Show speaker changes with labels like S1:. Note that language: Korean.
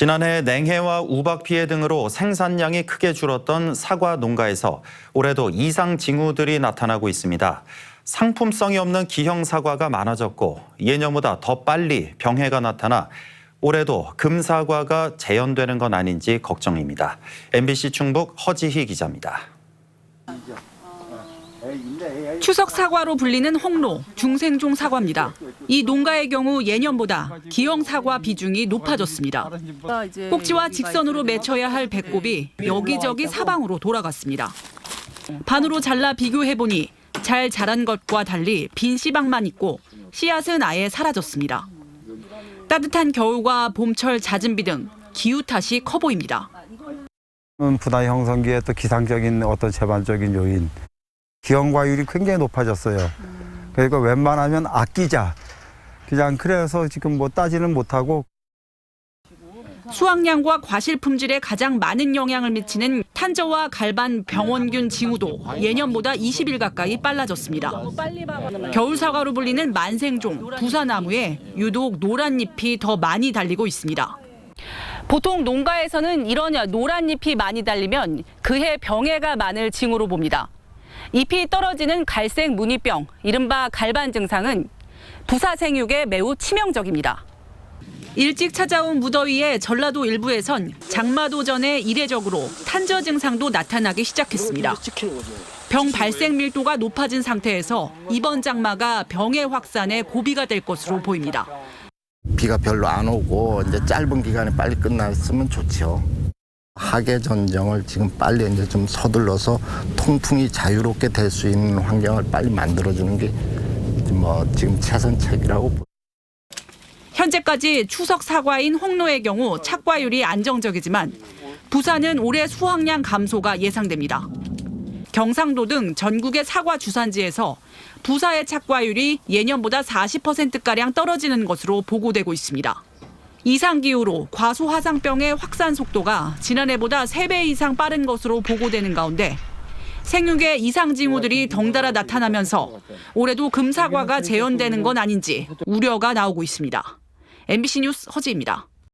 S1: 지난해 냉해와 우박 피해 등으로 생산량이 크게 줄었던 사과 농가에서 올해도 이상 징후들이 나타나고 있습니다. 상품성이 없는 기형 사과가 많아졌고 예년보다 더 빨리 병해가 나타나 올해도 금사과가 재현되는 건 아닌지 걱정입니다. MBC 충북 허지희 기자입니다.
S2: 추석 사과로 불리는 홍로, 중생종 사과입니다. 이 농가의 경우 예년보다 기형 사과 비중이 높아졌습니다. 꼭지와 직선으로 맺혀야 할 배꼽이 여기저기 사방으로 돌아갔습니다. 반으로 잘라 비교해보니 잘 자란 것과 달리 빈 씨방만 있고 씨앗은 아예 사라졌습니다. 따뜻한 겨울과 봄철 잦은 비 등 기후 탓이 커 보입니다.
S3: 은 분화 형성기의 또 기상적인 어떤 재반적인 요인, 기형과율이 굉장히 높아졌어요. 그러니까 웬만하면 아끼자. 그냥 그래서 지금 뭐 따지는 못하고
S2: 수확량과 과실 품질에 가장 많은 영향을 미치는 탄저와 갈반 병원균 징후도 예년보다 20일 가까이 빨라졌습니다. 겨울 사과로 불리는 만생종 부사나무에 유독 노란 잎이 더 많이 달리고 있습니다. 보통 농가에서는 이런 노란 잎이 많이 달리면 그해 병해가 많을 징후로 봅니다. 잎이 떨어지는 갈색 무늬병, 이른바 갈반 증상은 부사 생육에 매우 치명적입니다. 일찍 찾아온 무더위에 전라도 일부에선 장마도 전에 이례적으로 탄저 증상도 나타나기 시작했습니다. 병 발생 밀도가 높아진 상태에서 이번 장마가 병의 확산에 고비가 될 것으로 보입니다.
S4: 비가 별로 안 오고 이제 짧은 기간에 빨리 끝났으면 좋죠. 하계 전정을 지금 빨리 이제 좀 서둘러서 통풍이 자유롭게 될 수 있는 환경을 빨리 만들어주는 게 뭐 지금 최선책이라고 보-
S2: 현재까지 추석 사과인 홍로의 경우 착과율이 안정적이지만 부산은 올해 수확량 감소가 예상됩니다. 경상도 등 전국의 사과 주산지에서 부사의 착과율이 예년보다 40%가량 떨어지는 것으로 보고되고 있습니다. 이상기후로 과수화상병의 확산 속도가 지난해보다 3배 이상 빠른 것으로 보고되는 가운데 생육의 이상 징후들이 덩달아 나타나면서 올해도 금사과가 재현되는 건 아닌지 우려가 나오고 있습니다. MBC 뉴스 허지입니다.